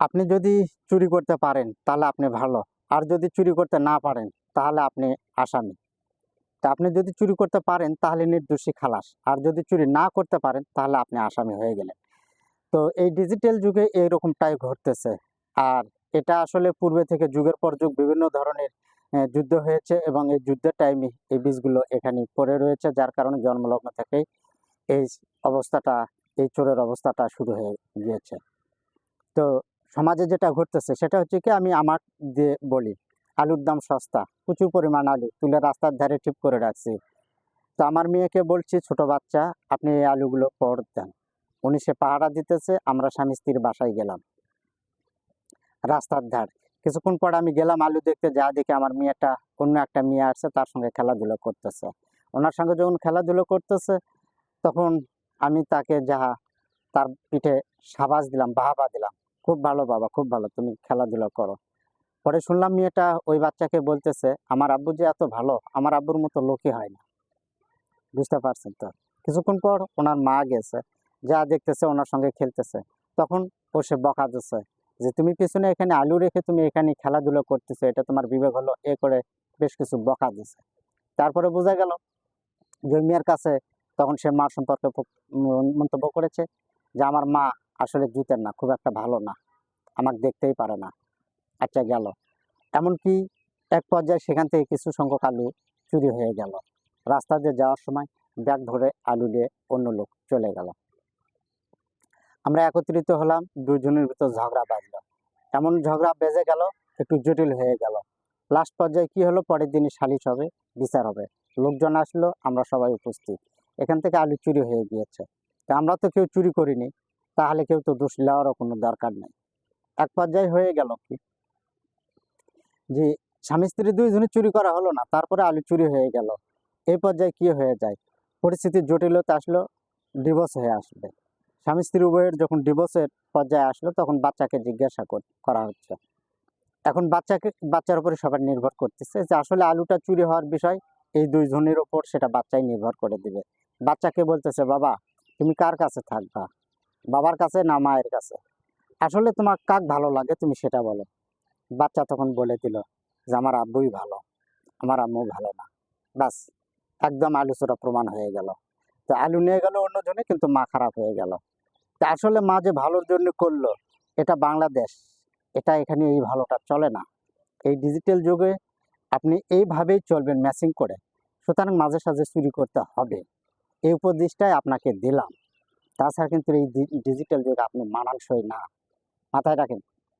আপনি যদি চুরি করতে পারেন, তাহলে আপনি ভালো। আর যদি চুরি করতে না পারেন, তাহলে আপনি আসামি। তা আপনি যদি চুরি করতে পারেন, তাহলে নির্দোষী খালাস। আর যদি চুরি না করতে পারেন, তাহলে আপনি আসামি হয়ে গেলেন। তো এই ডিজিটাল যুগে এইরকমটাই ঘটতেছে। আর এটা আসলে পূর্বে থেকে যুগের পর যুগ বিভিন্ন ধরনের যুদ্ধ হয়েছে এবং এই যুদ্ধের টাইমে এই বীজগুলো এখানে পড়ে রয়েছে, যার কারণে জন্মলগ্ন থেকেই এই অবস্থাটা, এই চোরের অবস্থাটা শুরু হয়ে গিয়েছে। তো সমাজে যেটা ঘটতেছে, সেটা হচ্ছে কি আমি আমার দিয়ে বলি, আলুর দাম সস্তা, প্রচুর পরিমাণ আলু, তুলে রাস্তার ধারে ঠিক করে রাখছি। তো আমার মেয়েকে বলছি, ছোট বাচ্চা, আপনি এই আলুগুলো পর দেন। উনি সে পাহারা দিতেছে, আমরা স্বামী স্ত্রীর বাসায় গেলাম। রাস্তার ধার। কিছুক্ষণ পর আমি গেলাম আলু দেখতে, যা দেখে আমার মেয়েটা, অন্য একটা মেয়ে আসছে, তার সঙ্গে খেলাধুলো করতেছে। ওনার সঙ্গে যখন খেলাধুলো করতেছে, তখন আমি তাকে যাহা, তার পিঠে সাবাস দিলাম, বাহাবা দিলাম। খুব ভালো বাবা, খুব ভালো। তুমি খেলাধুলা করো। পরে শুনলাম মেয়েটা ওই বাচ্চাকে বলতেছে, আমার আব্বু যে এত ভালো, আমার আব্বুর মতো লোকই হয় না। বুঝতে পারছেন তো? কিছুক্ষণ পর ওনার মা গেছে, যা দেখতেছে ওনার সঙ্গে খেলতেছে। তখন ও সে বকা দিচ্ছে যে, তুমি পিছনে এখানে আলু রেখে তুমি এখানে খেলাধুলো করতেছো, এটা তোমার বিবেক হলো। এ করে বেশ কিছু বকা দিছে। তারপরে বোঝা গেল যে মেয়ের কাছে তখন সে মার সম্পর্কে মন্তব্য করেছে যে, আমার মা আসলে জুতের না, খুব একটা ভালো না। আমাকে দেখতেই পারে না। আচ্ছা গেল। এমনকি এক পর্যায়ে সেখান থেকে কিছু সংখ্যক আলু চুরি হয়ে গেল। রাস্তা দিয়ে যাওয়ার সময় ব্যাগ ধরে আলু দিয়ে অন্য লোক চলে গেল। আমরা একত্রিত হলাম, দুজনের ভিতর ঝগড়া বাজলো। এমন ঝগড়া বেজে গেল, একটু জটিল হয়ে গেল। লাস্ট পর্যায়ে কি হলো? পরের দিনই সালিশ হবে, বিচার হবে। লোকজন আসলো, আমরা সবাই উপস্থিত। এখান থেকে আলু চুরি হয়ে গিয়েছে। তা আমরা তো কেউ চুরি করিনি। তাহলে কেউ তো দোষ নেওয়ারও কোনো দরকার নেই। এক পর্যায়ে হয়ে গেল কি? যে স্বামী স্ত্রী দুইজনে চুরি করা হলো না, তারপরে আলু চুরি হয়ে গেল। এই পর্যায়ে কি হয়ে যায়? পরিস্থিতির জটিলতা আসলো ডিভোর্স হয়ে আসবে। স্বামী স্ত্রী উভয়ের যখন ডিভোর্সের পর্যায়ে আসলো, তখন বাচ্চাকে জিজ্ঞাসা করা হচ্ছে। এখন বাচ্চাকে, বাচ্চার উপরে সবাই নির্ভর করতেছে যে আসলে আলুটা চুরি হওয়ার বিষয় এই দুইজনের ওপর সেটা বাচ্চাই নির্ভর করে দিবে। বাচ্চাকে বলতেছে, বাবা, তুমি কার কাছে থাকবা? বাবার কাছে না মায়ের কাছে? আসলে তোমার কাক ভালো লাগে? তুমি সেটা বলো। বাচ্চা তখন বলে দিল যে, আমার আব্বুই ভালো। আমার আম্মু ভালো না। বাস একদম আলু চোরা প্রমাণ হয়ে গেল। তো আলু নিয়ে গেল অন্যজনে কিন্তু মা খারাপ হয়ে গেল। তা আসলে মা যে ভালোর জন্য করল, এটা বাংলাদেশ। এটা এখানে এই ভালোটা চলে না। এই ডিজিটাল যুগে আপনি এইভাবেই চলবেন ম্যাচিং করে। সুতরাং মাঝে সাঝে চুরি করতে হবে। এই উপদেশটাই আপনাকে দিলাম। তাছাড়া কিন্তু এই ডিজিটাল যুগে আপনি মানানসই না। মাথায় রাখেন।